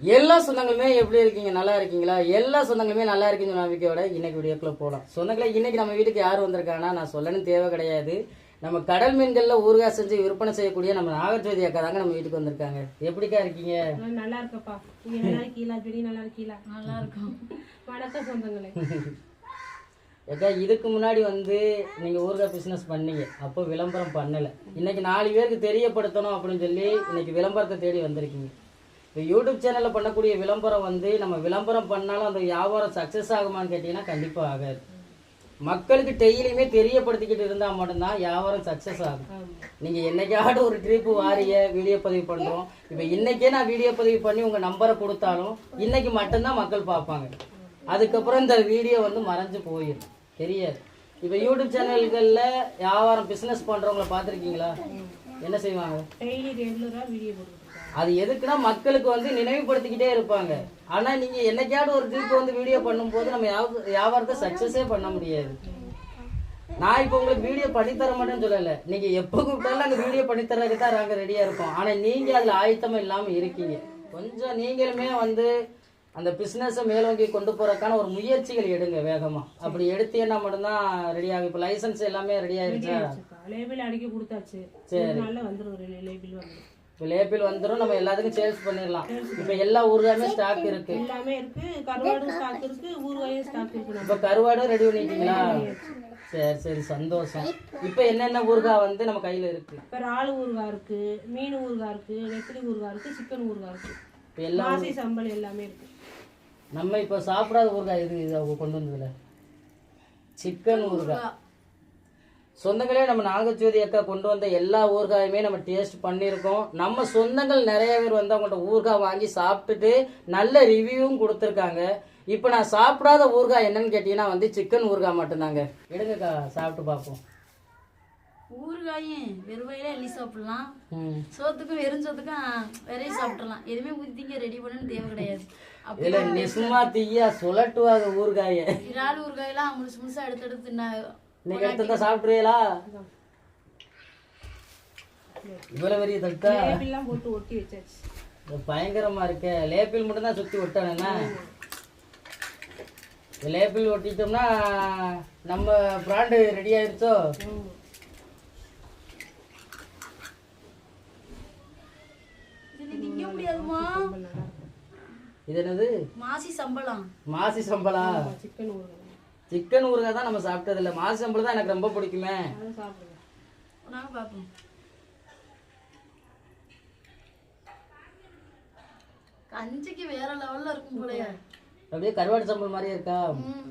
எல்லா சொந்தங்களுமே எப்படி இருக்கீங்க? நல்லா இருக்கீங்களா? எல்லா சொந்தங்களுமே நல்லா இருக்கீங்க நம்பிக்கையோட இன்னைக்கு வீடியோக்குள்ள போகலாம் சொந்தங்களே இன்னைக்கு நம்ம வீட்டுக்கு யார் வந்திருக்காங்கன்னா நான் சொல்லணும் தேவை கிடையாது. நம்ம கடல் மீன்கள்ல ஊறுகாய் செஞ்சு விற்பனை செய்யக்கூடிய நம்ம நாகஜோதி அக்கா தாங்க நம்ம வீட்டுக்கு வந்திருக்காங்க. எப்படிக்கா இருக்கீங்க? நல்லா இருக்கப்பா. நல்லா இருக்கீங்களா? நல்லா இருக்கீங்களா? நல்லா இருக்கும். வணக்கம் சொந்தங்களே. அக்கா இதுக்கு முன்னாடி வந்து நீங்க ஊறுகாய் பிசினஸ் பண்ணீங்க. அப்போ விளம்பரம் பண்ணல. இன்னைக்கு நாலு பேருக்கு தெரியப்படுத்தணும் அப்படின்னு சொல்லி இன்னைக்கு விளம்பரத்தை தேடி வந்திருக்கீங்க. இப்போ யூடியூப் சேனலில் பண்ணக்கூடிய விளம்பரம் வந்து நம்ம விளம்பரம் பண்ணாலும் அந்த வியாபாரம் சக்ஸஸ் ஆகுமான்னு கேட்டிங்கன்னா கண்டிப்பாக ஆகாது. மக்களுக்கு டெய்லியுமே தெரியப்படுத்திக்கிட்டு இருந்தால் மட்டும்தான் வியாபாரம் சக்ஸஸ் ஆகும். நீங்கள் என்னைக்காவது ஒரு ட்ரிப்பு வாரிய வீடியோ பதிவு பண்ணுறோம் இப்போ இன்றைக்கே நான் வீடியோ பதிவு பண்ணி உங்கள் நம்பரை கொடுத்தாலும் இன்றைக்கி மட்டும்தான் மக்கள் பார்ப்பாங்க. அதுக்கப்புறம் இந்த வீடியோ வந்து மறைஞ்சு போயிடும் தெரியாது. இப்போ யூடியூப் சேனல்களில் வியாபாரம் பிஸ்னஸ் பண்ணுறவங்கள பார்த்துருக்கீங்களா? என்ன செய்வாங்க? டெய்லி வீடியோ போட்டுருக்காங்க அது எதுக்குன்னா மக்களுக்கு வந்து நினைவுபடுத்திக்கிட்டே இருப்பாங்க. ஆனா நீங்க என்னைக்காவது ஒரு ட்ரிப் வந்து வீடியோ பண்ணும்போது நம்ம வியாப- வியாபாரத்தை சக்சஸே பண்ண முடியாது. நான் இப்போ உங்களுக்கு வீடியோ பண்ணி தர மாட்டேன்னு சொல்லல. நீங்க எப்போ கூப்பிட்டாலும் நாங்க வீடியோ பண்ணி தரதுக்கு தான் நாங்க ரெடியா இருக்கோம். ஆனா நீங்க அதுல ஆயத்தமா இல்லாம இருக்கீங்க. கொஞ்சம் நீங்களுமே வந்து அந்த பிசினஸை மேலோங்கி கொண்டு போறதுக்கான ஒரு முயற்சிகள் எடுங்க வேகமா. அப்படி எடுத்தீங்கன்னா மட்டும்தான் ரெடி ஆகும். இப்போ லைசன்ஸ் எல்லாமே ரெடி ஆயிருச்சா? லேபிள் அடிக்க கொடுத்தாச்சு. ஒரு இப்போ லேபிள் வந்துடும் நம்ம எல்லாத்துக்கும் சேல்ஸ் பண்ணிடலாம். இப்போ எல்லா ஊருகாயுமே ஸ்டாக் இருக்கு. எல்லாமே இருக்கு. கருவாடும் ஸ்டாக் இருக்கு. ஊறுகாயும் ஸ்டாக் இருக்கு இப்போ கருவாடும் ரெடி பண்ணிட்டீங்களா? சரி சரி. சந்தோஷம். இப்போ என்னென்ன ஊறுகாய் வந்து நம்ம கையில இருக்கு? இப்ப இறால் ஊறுகாய் இருக்கு. மீன் ஊறுகாய் இருக்கு. நெத்திலி ஊறுகாய் இருக்கு. சிக்கன் ஊறுகாய் இருக்கு. இப்போ எல்லாம் மாசி சம்பல் எல்லாமே இருக்கு. நம்ம இப்போ சாப்பிடாத ஊறுகாய் இது கொண்டு வந்ததுல? சிக்கன் ஊறுகாய். சொந்தங்களே நம்ம நாகஜோதி அக்கா கொண்டு வந்த எல்லா ஊறுகாயுமே நம்ம டேஸ்ட் பண்ணியிருக்கோம். நம்ம சொந்தங்கள் நிறைய பேர் வந்து அவங்கள்ட்ட ஊறுகாய் வாங்கி சாப்பிட்டுட்டு நல்ல ரிவ்யூவும் கொடுத்துருக்காங்க. இப்போ நான் சாப்பிடாத ஊறுகாய் என்னன்னு கேட்டீங்கன்னா வந்து சிக்கன் ஊறுகாய் மட்டும்தாங்க. எடுங்கக்கா சாப்பிட்டு பார்ப்போம். ஊறுகாயும் வெறுவையில எள்ளி சாப்பிடலாம். சோத்துக்கும் வெறும் சோத்துக்கும் வெறைய சாப்பிடலாம். எதுவுமே ஊத்திங்க ரெடி பண்ணணும்னு தேவை கிடையாது. இல்ல சும்மா தீயா சுழட்டுவாங்க ஊறுகாய. இறால் ஊறுகாயெல்லாம் முழுசு முழுசா எடுத்து எடுத்து தின்னா நீங்க எடுத்து தான் சாப்பிட்றீங்களா இவ்வளவு பெரிய தட்டா? லேபிள்லாம் போட்டு ஒட்டி வச்சாச்சு. பயங்கரமா இருக்க. லேபிள் மட்டும் தான் சுத்தி ஒட்டணும்னா லேபிள் ஒட்டிட்டோம்னா நம்ம பிராண்டு ரெடி ஆயிருச்சோ. இது என்னது? மாசி சம்பளம். மாசி சம்பளா சிக்கன் ஊறுகாய். சிக்கன் ஊறுகாய் தான் நம்ம சாப்பிட்டது இல்ல மாசி சம்பளம் தான் எனக்கு ரொம்ப பிடிக்குமே. கஞ்சிக்கு வேற லெவல்ல இருக்கும் போலயே. அப்படியே கருவாடு சம்பல் மாதிரியே இருக்கா? ம்.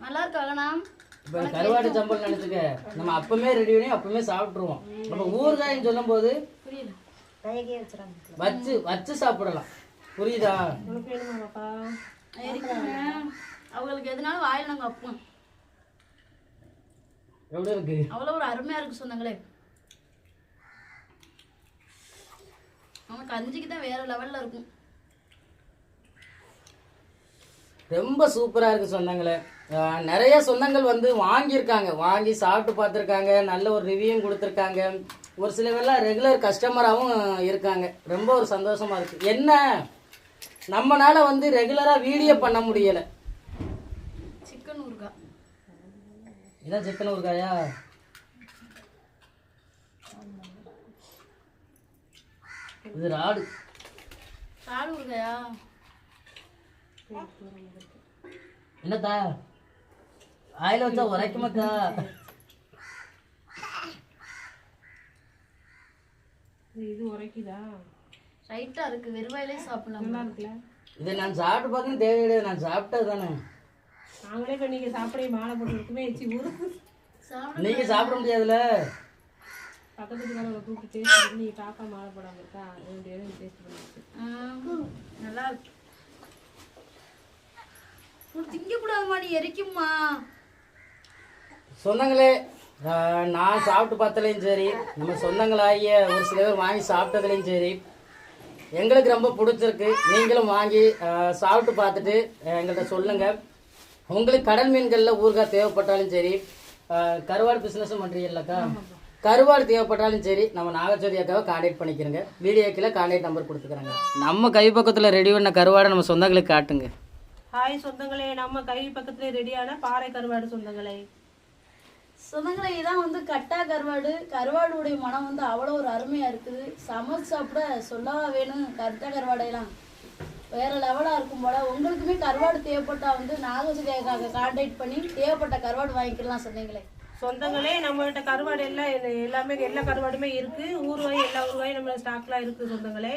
நல்லா இருக்காங்கண்ணா இப்ப கருவாடு சம்பல் நினைச்சுக்க. நம்ம அப்பமே ரெடி பண்ணி அப்பமே சாப்பிட்டுருவோம். நம்ம ஊறுகாய்ன்னு சொல்லும் போது புரியல வச்சு வச்சு சாப்பிடலாம். புரியுதா உனக்கு வேணுமா பாப்பா இருக்குங்க அவங்களுக்கு எதுனாலும் வாயில நாங்க வைப்போம். எப்படி இருக்கு? அவ்வளோ ஒரு அருமையா இருக்கு சொன்னாங்களே அவங்க கஞ்சிக்கு தான் வேற லெவல்ல இருக்கும். ரொம்ப சூப்பரா இருக்கு சொந்தங்களே. நிறைய சொந்தங்கள் வந்து வாங்கியிருக்காங்க. வாங்கி சாப்பிட்டு பார்த்துருக்காங்க. நல்ல ஒரு ரிவ்யூவும் கொடுத்துருக்காங்க. ஒரு சில பேர்லாம் ரெகுலர் கஸ்டமராகவும் இருக்காங்க. ரொம்ப ஒரு சந்தோஷமா இருக்கு. என்ன? நம்மனால வந்து ரெகுலரா வீடியோ பண்ண முடியல சிக்கன் ஊறுகாய் இதான் சிக்கன் ஊறுகாயா? இது ராடு. கால் ஊறுகாயா? என்னத்தா ஆயில வச்சா உரைக்குமாக்கா இது- இது உரைக்குதா? ரைட்டா இருக்கு வெறுவாயிலே சாப்பிடலாம். நல்லா இருக்குல்ல? இதை நான் சாப்பிட்டு பார்க்கணும் தேவை கிடையாது நான் சாப்பிட்டது தானே. நாங்களே இப்ப நீங்க சாப்பிட மாலை போட்டு இருக்குமே வச்சு ஊரு. சாப்பிட நீங்க சாப்பிட முடியாதுல்ல? பக்கத்து வீட்டுக்காரங்க கூப்பிட்டு டேஸ்ட் பண்ணி பாப்பா மாலை போடாம இருக்கா? ரெண்டு பேரும் டேஸ்ட் நல்லா இருக்கு. திங்க கூடாதுமா நீ எரிக்கும்மா. சொந்தங்களே ஆஹ், நான் சாப்பிட்டு பார்த்ததுலையும் சரி நம்ம சொந்தங்களாகிய ஒரு சில பேர் வாங்கி சாப்பிட்டதுலையும் சரி எங்களுக்கு ரொம்ப பிடிச்சிருக்கு. நீங்களும் வாங்கி சாப்பிட்டு பார்த்துட்டு எங்கள்கிட்ட சொல்லுங்க. உங்களுக்கு கடல் மீன்களில் ஊறுகாய் தேவைப்பட்டாலும் சரி கருவாடு பிஸ்னஸும் பண்ணுறீங்கல்லக்கா கருவாடு தேவைப்பட்டாலும் சரி நம்ம நாகச்சோதி அக்காவை கான்டாக்ட் பண்ணிக்கிறோங்க. வீடியோ கீழே கான்டாக்ட் நம்பர் கொடுத்துக்கிறாங்க. நம்ம கை பக்கத்தில் ரெடி பண்ண கருவாடை நம்ம சொந்தங்களுக்கு காட்டுங்க. ஹாய் சொந்தங்களே நம்ம கை பக்கத்துல ரெடியான பாறை கருவாடு சொந்தங்களே. சொந்தங்களே இதான் வந்து கட்டா கருவாடு. கருவாடுடைய மனம் வந்து அவ்வளோ ஒரு அருமையா இருக்குது. சமைச்சு சாப்பிட சொல்லவா வேணும் கட்டா கருவாடையெல்லாம் வேற லெவலா இருக்கும் போல. உங்களுக்குமே கருவாடு தேவைப்பட்டா வந்து நாகசுதியாக கான்டாக்ட் பண்ணி தேவைப்பட்ட கருவாடு வாங்கிக்கலாம் சொன்னீங்களே. சொந்தங்களே நம்மகிட்ட கருவாடு எல்லாம் எல்லாமே எல்லா கருவாடுமே இருக்கு. ஊறுகாய் எல்லா ஊறுகாயும் நம்ம ஸ்டாக்லாம் இருக்கு சொந்தங்களே.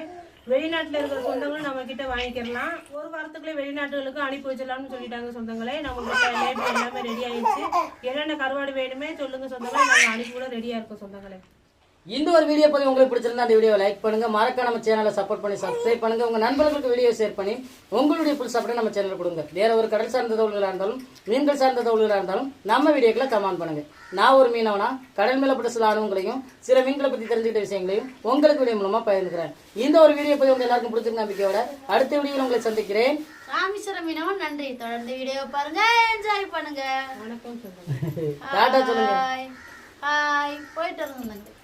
வெளிநாட்டில் இருக்கிற சொந்தங்களும் நம்ம கிட்ட வாங்கிக்கிறலாம் ஒரு வாரத்துக்குள்ளே வெளிநாட்டுகளுக்கு அனுப்பி வச்சிடலாம்னு சொல்லிட்டாங்க சொந்தங்களே. நம்மகிட்ட லேபிள் எல்லாமே ரெடி ஆயிடுச்சு. என்னென்ன கருவாடு வேணுமே சொல்லுங்க சொந்தங்களே. நாங்கள் அனுப்பி கூட ரெடியா இருக்கோம் சொந்தங்களே. இந்த ஒரு வீடியோ பதிவு உங்களுக்கு பிடிச்சிருந்தா அந்த வீடியோ லைக் பண்ணுங்க. மறக்க நம்ம சேனலை சப்போர்ட் பண்ணி சப்ஸ்கிரைப் பண்ணுங்க. உங்க நண்பர்களுக்கு வீடியோ ஷேர் பண்ணி உங்களுடைய ஃபுல் சப்போர்ட் நம்ம சேனல் கொடுங்க. வேற ஒரு கடல் சார்ந்த தகவல்களாக இருந்தாலும் மீன்கள் சார்ந்த தகவல்களாக இருந்தாலும் நம்ம வீடியோக்களை கமெண்ட் பண்ணுங்க. நான் ஒரு மீனவனா கடல் மேல பட்ட சில அனுபவங்களையும் சில மீன்களை பத்தி தெரிஞ்சுக்கிட்ட விஷயங்களையும் உங்களுக்கு வீடியோ மூலமா பகிர்ந்துக்கிறேன். இந்த ஒரு வீடியோ பதிவு உங்க எல்லாருக்கும் பிடிச்சிருக்க நம்பிக்கையோட அடுத்த வீடியோவில் உங்களை சந்திக்கிறேன். ராமேஸ்வரம் மீனவன் நன்றி. தொடர்ந்து வீடியோ பாருங்க. என்ஜாய் பண்ணுங்க. வணக்கம் சொல்லுங்க. ஹாய் போயிட்டு இருந்தேங்க